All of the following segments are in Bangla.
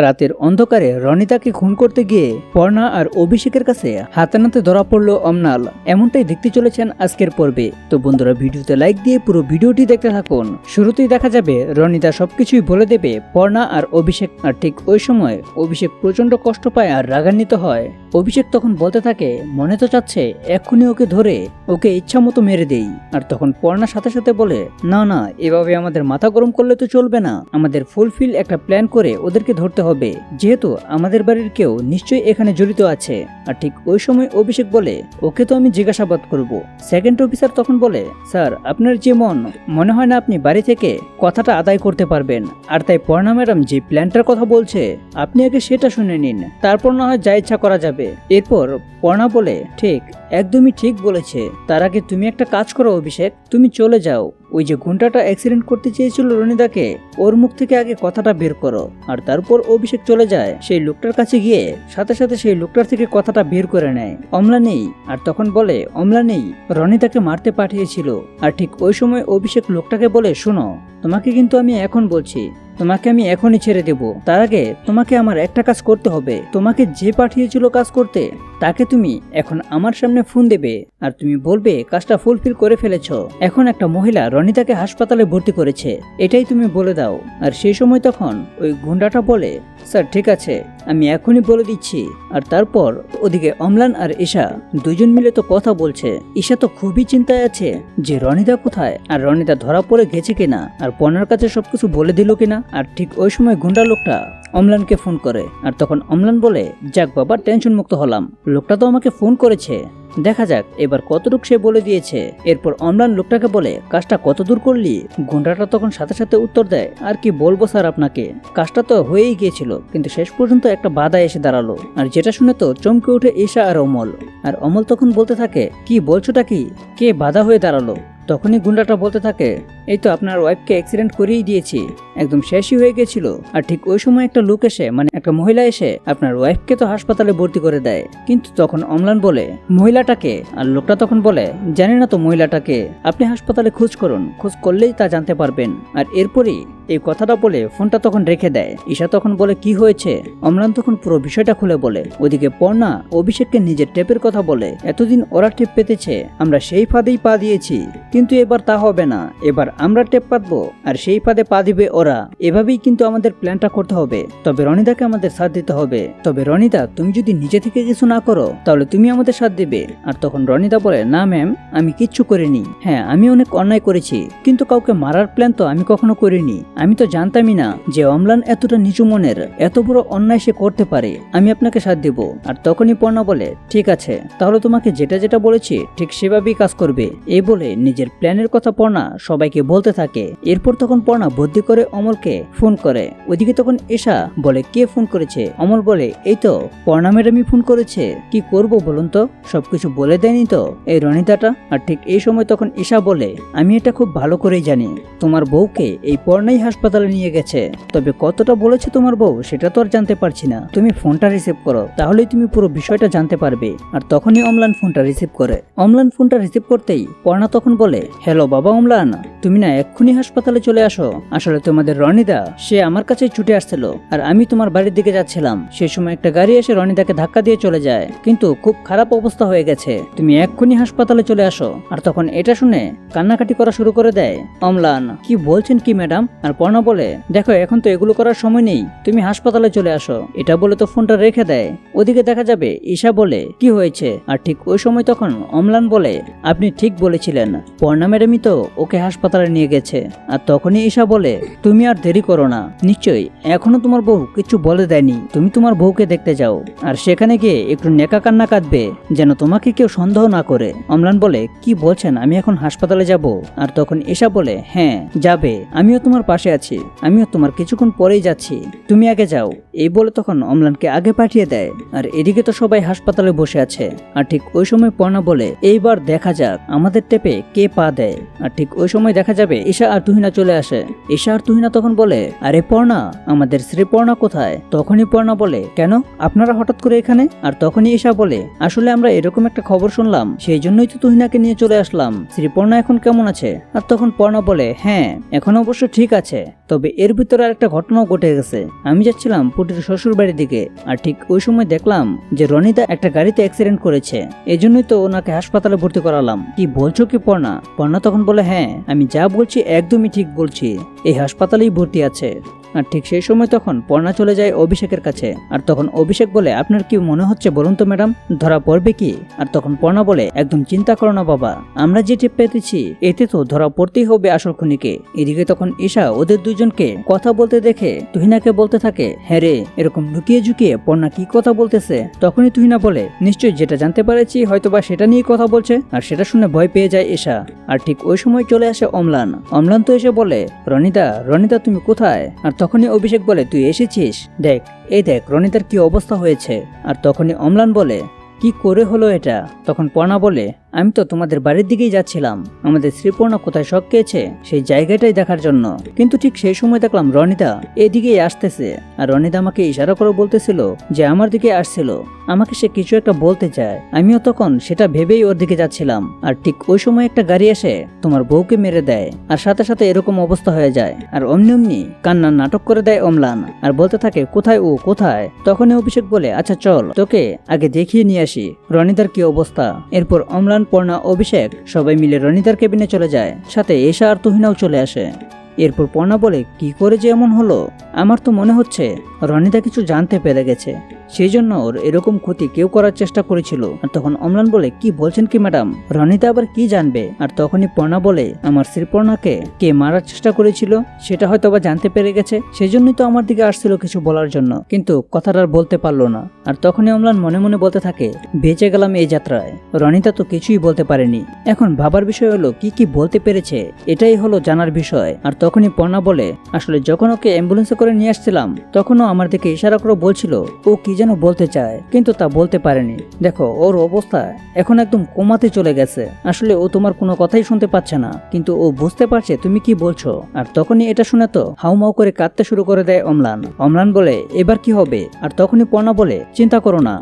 রাতের অন্ধকারে রনিতাকে খুন করতে গিয়ে পর্ণা আর অভিষেকের কাছে হাতানাতে ধরা পড়ল অমনাল। এমনটাই দেখতে চলেছেন আজকের পর্বে। তো বন্ধুরা, ভিডিওতে লাইক দিয়ে পুরো ভিডিওটি দেখতে থাকুন। শুরুতেই দেখা যাবে রনিতা সবকিছুই বলে দেবে পর্ণা আর অভিষেক। আর ঠিক ওই সময় অভিষেক প্রচণ্ড কষ্ট পায় আর রাগান্বিত হয়। অভিষেক তখন বলতে থাকে, মনে তো চাচ্ছে এক্ষুনি ওকে ধরে ওকে ইচ্ছা মতো মেরে দেই। আর তখন পর্ণা সাথে সাথে বলে, না না, এভাবে আমাদের মাথা গরম করলে তো চলবে না। আমাদের ফুলফিল একটা প্ল্যান করে ওদেরকে ধরতে হবে। যেহেতু আমাদের বাড়ির কেউ নিশ্চয়ই এখানে জড়িত আছে। আর ঠিক ওই সময় অভিষেক বলে, ওকে তো আমি জিজ্ঞাসাবাদ করব। সেকেন্ড অফিসার তখন বলে, স্যার, আপনার যে মন, মনে হয় না আপনি বাড়ি থেকে কথাটা আদায় করতে পারবেন। আর তাই পর্ণা ম্যাডাম যে প্ল্যানটার কথা বলছে, আপনি আগে সেটা শুনে নিন। তারপর না হয় যা ইচ্ছা করা যাবে। এরপর পর্ণা বলে, ঠিক একদমই ঠিক বলেছে। তার আগে তুমি একটা কাজ করো, অভিষেক। তুমি চলে যাও। ওই যে ঘন্টাটা অ্যাক্সিডেন্ট করতে চেয়েছিল রনিদাকে, ওর মুখ থেকে আগে কথাটা বের করো। আর তারপর অভিষেক চলে যায়। সেই লোকটার কাছে গিয়ে, সাথে সাথে সেই লোকটার থেকে কথাটা বের করে নেয়। অমলা নেই। আর তখন বলে, অমলা নেই। রনিতাকে মারতে পাঠিয়েছিল। আর ঠিক ওই সময় অভিষেক লোকটাকে বলে, শোনো, তোমাকে কিন্তু আমি এখন বলছি। তোমাকে আমি এখনই ছেড়ে দেব। তার আগে তোমাকে আমার একটা কাজ করতে হবে। তোমাকে যে পাঠিয়েছিল কাজ করতে তাকে তুমি এখন আমার সামনে ফোন দেবে আর তুমি বলবে, কাজটা ফুলফিল করে ফেলেছ। এখন একটা মহিলা রনিতাকে হাসপাতালে ভর্তি করেছে। এটাই তুমি বলে দাও। আর সেই সময় তখন ওই গুন্ডাটা বলে, স্যার, ঠিক আছে, আমি এখনই বলে দিচ্ছি। আর তারপর ওদিকে অমলান আর ঈশা দুজন মিলে তো কথা বলছে। ঈশা তো খুবই চিন্তায় আছে যে রনিতা কোথায় আর রনিতা ধরা পড়ে গেছে কিনা, আর পনার কাছে সবকিছু বলে দিল কিনা, আর ঠিক ওই সময় গুন্ডা লোকটা অমলানকে ফোন করে। আর তখন অমলান বলে, যাক বাবা টেনশন মুক্ত হলাম। লোকটা তো আমাকে ফোন করেছে। দেখা যাক, এবার কতটুক সে বলে দিয়েছে। এরপর অমলান লোকটাকে বলে, কাজটা কত দূর করলি? গুন্ডাটা তখন সাথে সাথে উত্তর দেয়, আর কি বলব স্যার আপনাকে। কাজটা তো হয়েই গিয়েছিল, কিন্তু শেষ পর্যন্ত একটা বাধা এসে দাঁড়াল। আর যেটা শুনে তো চমকে উঠে ঈশা আর অমল। আর অমল তখন বলতে থাকে, কি বলছোটা কি? কে বাধা হয়ে দাঁড়াল? তখনই গুন্ডাটা বলতে থাকে, এই তো আপনার ওয়াইফকে অ্যাক্সিডেন্ট করিয়েই দিয়েছি। একদম শেষই হয়ে গেছিল। আর ঠিক ওই সময় একটা লোক এসে মানে একটা মহিলা এসে আপনার ওয়াইফকে তো হাসপাতালে ভর্তি করে দেয়। কিন্তু তখন অমলান বলে, মহিলাটাকে? আর লোকটা তখন বলে, জানি না তো মহিলাটাকে। আপনি হাসপাতালে খোঁজ করুন। খোঁজ করলেই তা জানতে পারবেন। আর এরপরই এই কথাটা বলে ফোনটা তখন রেখে দেয়। ঈশা তখন বলে, কি হয়েছে? অমলান তখন পুরো বিষয়টা খুলে বলে। ওদিকে পর্ণা অভিষেককে নিজের টেপের কথা বলে, এতদিন ওরা টেপ পেতেছে, আমরা সেই ফাঁদেই পা দিয়েছি। কিন্তু এবার তা হবে না। এবার আমরা টেপ পাতবো, আর সেই ফাঁদে পা দিবে ওরা। এভাবেই কিন্তু আমাদের প্ল্যানটা করতে হবে। তবে রনিদাকে আমাদের সাথ দিতে হবে। তবে রনিদা, তুমি যদি নিজে থেকে কিছু না করো, তাহলে তুমি আমাদের সাথ দেবে। আর তখন রনিদা বলে, না ম্যাম, আমি কিচ্ছু করিনি। হ্যাঁ আমি অনেক অন্যায় করেছি। কিন্তু কাউকে মারার প্ল্যান তো আমি কখনো করিনি। আমি তো জানতামই না যে অম্লান এতটা নিচু মনের, এত বড় অন্যায় সে করতে পারে। আমি আপনাকে সাথ দেব। আর তখনই পর্ণা বলে, ঠিক আছে, তাহলে তোমাকে যেটা যেটা বলেছি, ঠিক সেভাবেই কাজ করবে। এই বলে নিজের প্ল্যানের কথা পর্ণা সবাইকে বলতে থাকে। এরপর তখন পর্ণা বুদ্ধি করে অমলকে ফোন করে। ওইদিকে তখন এসা বলে, কে ফোন করেছে? অমল বলে, এই তো, পর্ণা ম্যাডামই ফোন করেছে। কি করব বলুন তো? সবকিছু বলে দেয়নি তো? এই রনিতাটা? আর ঠিক এই সময় তখন ঈশা বলে, আমি এটা খুব ভালো করেই জানি। তোমার বউকে এই পর্ণাই হাসপাতালে নিয়ে গেছে। তবে কতটা বলেছে তোমার বউ, সেটা তো আর জানতে পারছি না। তুমি ফোনটা রিসিভ করো, তাহলেই তুমি পুরো বিষয়টা জানতে পারবে। আর তখনই অমলান ফোনটা রিসিভ করে। অমলান ফোনটা রিসিভ করতেই পর্ণা তখন বলে, হ্যালো বাবা অমলান, তুমি না এক্ষুনি হাসপাতালে চলে আসো। আসলে তোমাদের রনিদা, সে আমার কাছে ছুটে আসছিল, আর আমি তোমার বাড়ির দিকে যাচ্ছিলাম। সেই সময় একটা গাড়ি এসে রনিদাকে ধাক্কা দিয়ে চলে যায়, কিন্তু খুব খারাপ অবস্থা হয়ে গেছে। তুমি এক্ষুনি হাসপাতালে চলে আসো। আর তখন এটা শুনে কান্নাকাটি করা শুরু করে দেয়। অমলান, কি বলছেন কি ম্যাডাম? আর পর্ণা বলে, দেখো, এখন তো এগুলো করার সময় নেই, তুমি হাসপাতালে চলে আসো। এটা বলে তো ফোনটা রেখে দেয়। ওদিকে দেখা যাবে, ঈশা বলে, কি হয়েছে? আর ঠিক ওই সময় তখন অমলান বলে, আপনি ঠিক বলেছিলেন, পর্ণা ম্যাডামই তো ওকে হাসপাতালে নিয়ে গেছে। আর তখনই ঈশা বলে, তুমি আর দেরি করো না। নিশ্চয়ই, এখনও তোমার বউ কিছু বলে দেয়নি। তুমি তোমার বউকে দেখতে যাও। আর সেখানে গিয়ে একটু নেকা কান্না কাঁদবে, যেন তোমাকে কেউ সন্দেহ না করে। অমলান বলে, কি বলছেন? আমি এখন হাসপাতালে যাব। আর তখন ঈশা বলে হ্যাঁ যাবে। আমিও তোমার পাশে আছি। আমিও তোমার কিছুক্ষণ পরেই যাচ্ছি। তুমি আগে যাও। এই বলে তখন অমলানকে আগে পাঠিয়ে দেয়। আর এদিকে তো সবাই হাসপাতালে বসে আছে। আর ঠিক ওই সময় পর্ণা বলে, এইবার দেখা যাক আমাদের টেপে কে পা দেয়। আর ঠিক ওই সময় দেখা যাবে ঈশা আর তুহিনা চলে আসে। ঈশা আর তুহিনা তখন বলে, আরে পর্ণা, আমাদের শ্রী পর্ণা কোথায়? তখনই পর্ণা বলে, কেন? আপনারা হঠাৎ করে এখানে? আর তখনই ঈশা বলে, আসলে আমরা এরকম একটা খবর শুনলাম। সেই জন্যই তো তুহিনাকে নিয়ে চলে আসলাম। শ্রীপর্ণা এখন কেমন আছে? আর তখন পর্ণা বলে হ্যাঁ এখন অবশ্য ঠিক আছে। তবে এর ভিতরে আর একটা ঘটনাও ঘটে গেছে। আমি যাচ্ছিলাম পুটির শ্বশুর বাড়ির দিকে, আর ঠিক ওই সময় দেখলাম যে রনিতা একটা গাড়িতে অ্যাক্সিডেন্ট করেছে। এজন্যই তো ওনাকে হাসপাতালে ভর্তি করালাম। কি বলছো কি পর্ণা? পর্ণা তখন বলে হ্যাঁ আমি যা বলছি একদমই ঠিক বলছি। এই হাসপাতালেই ভর্তি আছে। আর ঠিক সেই সময় তখন পর্ণা চলে যায় অভিষেকের কাছে। আর তখন অভিষেক বলে, আপনার কি মনে হচ্ছে বলুন তো ম্যাডাম, ধরা পড়বে কি? আর তখন পর্ণা বলে, একদম চিন্তা করো না বাবা, আমরা যে টিপ পেতেছি, এতে তো ধরা পড়তেই হবে আসল খুনিকে। এদিকে তখন ঈশা ওদের দুজনকে কথা বলতে দেখে তুহিনাকে বলতে থাকে হ্যাঁ রে, এরকম লুকিয়ে ঝুঁকিয়ে পর্ণা কি কথা বলতেছে? তখনই তুহিনা বলে, নিশ্চয়ই যেটা জানতে পারেছি, হয়তোবা সেটা নিয়ে কথা বলছে। আর সেটা শুনে ভয় পেয়ে যায় ঈশা। আর ঠিক ওই সময় চলে আসে অম্লান। অম্লান তো এসে বলে রনিতা রনিতা তুমি কোথায়? আর তখনই অভিষেক বলে, তুই এসেছিস? দেখ, এই দেখ, রনিতার কি অবস্থা হয়েছে। আর তখনই অম্লান বলে, কি করে হলো এটা? তখন পর্ণা বলে আমি তো তোমাদের বাড়ির দিকেই যাচ্ছিলাম। আমাদের শ্রীপর্ণা কোথায় শখ খেয়েছে, সেই জায়গাটাই দেখার জন্য। কিন্তু ঠিক সেই সময় দেখলাম রনিতা এদিকেই আসতেছে। আর রনিতা আমাকে ইশারা করে বলতেছিল যে আমার দিকে আসছিল। আমাকে সে কিছু একটা বলতে চায়। আমিও তখন সেটা ভেবেই ওর দিকে যাচ্ছিলাম। আর ঠিক ওই সময় একটা গাড়ি এসে তোমার বউকে মেরে দেয়। আর সাথে সাথে এরকম অবস্থা হয়ে যায়। আর অমনি অমনি কান্নার নাটক করে দেয় অমলান। আর বলতে থাকে, কোথায় ও? কোথায়? তখনই অভিষেক বলে আচ্ছা চল, তোকে আগে দেখিয়ে নিয়ে আসি। রনিতার কি অবস্থা? এরপর অম্লান পর্ণা অভিষেক। সবাই মিলে রনিতার কেবিনে চলে যায়। সাথে এশা আর তুহিনাও চলে আসে। এরপর পর্ণা বলে, কি করে যে এমন হলো? আমার তো মনে হচ্ছে রনিতা কিছু জানতে পেরে গেছে। সেই জন্য ওর এরকম ক্ষতি কেউ করার চেষ্টা করেছিল। আর তখন অম্লান বলে, কি বলছেন কি, ম্যাডাম? রনিতা আবার কি জানবে? আর তখনই পর্ণা বলে, আমার শ্রীপর্ণাকে কে মারার চেষ্টা করেছিল, সেটা হয়তো আবার জানতে পেরে গেছে। সেই জন্যই তো আমার দিকে আসছিল কিছু বলার জন্য। কিন্তু কথাটা আর বলতে পারল না। আর তখনই অম্লান মনে মনে বলতে থাকে, বেঁচে গেলাম এই যাত্রায়। রনিতা তো কিছুই বলতে পারেনি। এখন ভাবার বিষয় হলো, কি কি বলতে পেরেছে? এটাই হলো জানার বিষয়। আর তখনই পর্ণা বলে, আসলে যখন ওকে অ্যাম্বুলেন্সে করে নিয়ে আসছিলাম, তখনও আমার দিকে ইশারা করে বলছিল, ও কি যেন বলতে চায়? কিন্তু তা বলতে পারেনি। দেখো, ওর অবস্থা এখন একদম কোমাতে চলে গেছে। আসলে ও তোমার কোনো কথাই শুনতে পাচ্ছে না, কিন্তু ও বুঝতে পারছে তুমি কি বলছো। আর তখনই এটা শুনে তো হাউমাউ করে কাঁদতে শুরু করে দেয় অমলান। অমলান বলে, এবার কি হবে? আর তখনই পর্ণা বলে, চিন্তা করো না,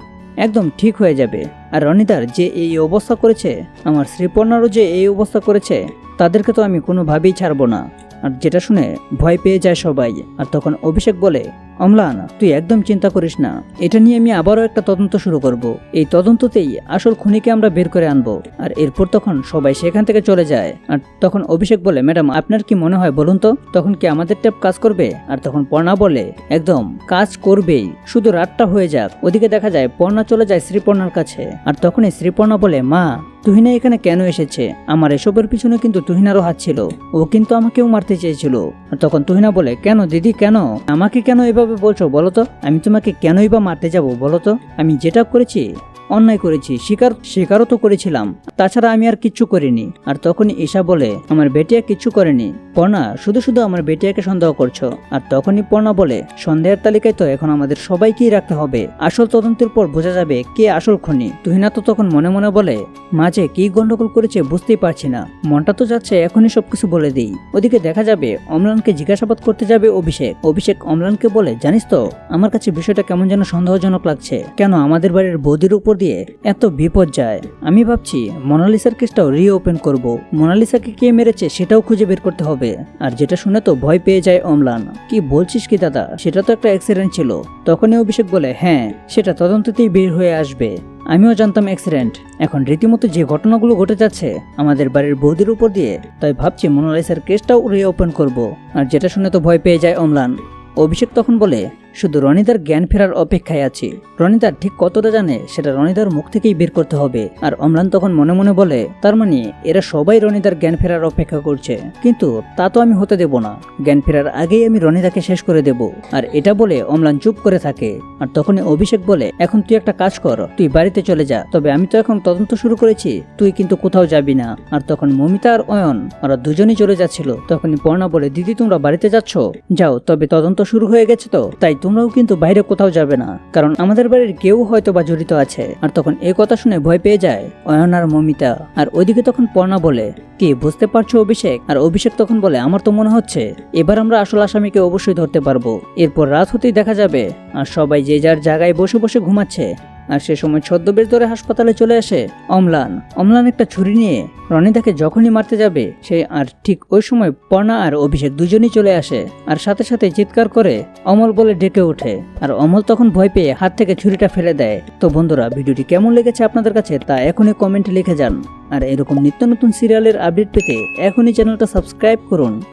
একদম ঠিক হয়ে যাবে। আর রনিতার যে এই অবস্থা করেছে, আমার শ্রীপর্ণারও যে এই অবস্থা করেছে, তাদেরকে তো আমি কোনোভাবেই ছাড়বো না। আর যেটা শুনে ভয় পেয়ে যায় সবাই। আর তখন অভিষেক বলে, অম্লান, তুই একদম চিন্তা করিস না। এটা নিয়ে আমি আবারও একটা তদন্ত শুরু করব। এই তদন্ততেই আসল খুনিকে আমরা বের করে আনব। আর এরপর তখন সবাই সেখান থেকে চলে যায়। আর তখন অভিষেক বলে, ম্যাডাম, আপনার কি মনে হয় বলুন তো? তখন কি আমাদের ট্যাপ কাজ করবে? আর তখন পর্ণা বলে, একদম, কাজ করবেই। শুধু রাতটা হয়ে যাক। ওদিকে দেখা যায় পর্ণা চলে যায় শ্রীপর্ণার কাছে। আর তখনই শ্রীপর্ণা বলে, মা তুহিনা এখানে কেন এসেছে? আমার এসবের পিছনে কিন্তু তুহিনারও হাত ছিল। ও কিন্তু আমাকেও মারতে চেয়েছিল। তখন তুহিনা বলে, কেন, দিদি, কেন? আমাকে কেন এভাবে বলছো বলো তো? আমি তোমাকে কেনই বা মারতে যাব বলতো আমি যেটা করেছি অন্যায় করেছি স্বীকার স্বীকারও তো করেছিলাম। তাছাড়া আমি আর কিচ্ছু করিনি। আর তখনই ঈশা বলে, আমার বেটিয়া কিচ্ছু করেনি। পর্ণা, শুধু শুধু আমার বেটিয়াকে সন্দেহ করছ? আর তখনই পর্ণা বলে, সন্দেহের তালিকায় তো এখন আমাদের সবাইকেই রাখতে হবে। আসল তদন্তের পর বোঝা যাবে কে আসল খুনি। তুহিনা তো তখন মনে মনে বলে, মাঝে কি গন্ডগোল করেছে বুঝতেই পারছি না। মনটা তো যাচ্ছে, এখনই সবকিছু বলে দিই। ওদিকে দেখা যাবে, অম্লানকে জিজ্ঞাসাবাদ করতে যাবে অভিষেক। অভিষেক অম্লানকে বলে, জানিস তো, আমার কাছে বিষয়টা কেমন যেন সন্দেহজনক লাগছে। কেন আমাদের বাড়ির বৌদির উপর দিয়ে এত বিপদ যায়। আমি ভাবছি, মোনালিসার কেসটাও রিওপেন করব। মোনালিসাকে কে মেরেছে সেটাও খুঁজে বের করতে হবে। আর যেটা শুনে তো ভয় পেয়ে যায় অমলান। কি বলছিস কি দাদা? সেটা তো একটা অ্যাক্সিডেন্ট ছিল। তখনই অভিষেক বলে হ্যাঁ সেটা তদন্ততেই বের হয়ে আসবে। আমিও জানতাম অ্যাক্সিডেন্ট এখন রীতিমতো যে ঘটনাগুলো ঘটে যাচ্ছে, আমাদের বাড়ির বৌদির উপর দিয়ে, তাই ভাবছি মোনালিসার কেসটাও রিওপেন করব। আর যেটা শুনে তো ভয় পেয়ে যায় অমলান। অভিষেক তখন বলে শুধু রনিদার জ্ঞান ফেরার অপেক্ষায় আছি। রনিদার ঠিক কতটা জানে, সেটা রনিদার মুখ থেকেই বের করতে হবে। আর অম্লান তখন মনে মনে বলে, তার মানে এরা সবাই রনিদার জ্ঞান ফেরার অপেক্ষা করছে। কিন্তু তা তো আমি হতে দেব না। জ্ঞান ফেরার আগেই আমি রনিদাকে শেষ করে দেব। আর এটা বলে অম্লান চুপ করে থাকে। আর তখনই অভিষেক বলে, এখন তুই একটা কাজ কর, তুই বাড়িতে চলে যা। তবে আমি তো এখন তদন্ত শুরু করেছি, তুই কিন্তু কোথাও যাবি না। আর তখন মমিতা আর অয়ন, ওরা দুজনেই চলে যাচ্ছিল। তখনই পর্ণা বলে, দিদি, তোমরা বাড়িতে যাচ্ছ? যাও, তবে তদন্ত শুরু হয়ে গেছে তো, তাই তোমরাও কিন্তু বাইরে কোথাও যাবে না। কারণ আমাদের বাড়ির কেউ হয়তো বা জড়িত আছে। আর তখন এই কথা শুনে ভয় পেয়ে যায় অয়ন আর মমিতা। আর ওইদিকে তখন পর্ণা বলে, কি, বুঝতে পারছ অভিষেক? আর অভিষেক তখন বলে, আমার তো মনে হচ্ছে, এবার আমরা আসল আসামিকে অবশ্যই ধরতে পারব। এরপর রাত হতেই দেখা যাবে, আর সবাই যে যার জায়গায় বসে বসে ঘুমাচ্ছে আর সে সময় ছদ্মবেশ ধরে হাসপাতালে চলে আসে অম্লান। অম্লান একটা ছুরি নিয়ে রনিতাকে যখনই মারতে যাবে, সে আর ঠিক ওই সময় পর্ণা আর অভিষেক দুজনই চলে আসে আর সাথে সাথে চিৎকার করে অমল বলে ডেকে ওঠে। আর অমল তখন ভয় পেয়ে হাত থেকে ছুরিটা ফেলে দেয়। তো বন্ধুরা, ভিডিওটি কেমন লেগেছে আপনাদের কাছে তা এখনই কমেন্টে লিখে যান। আর এরকম নিত্য নতুন সিরিয়ালের আপডেট পেতে এখনই চ্যানেলটা সাবস্ক্রাইব করুন।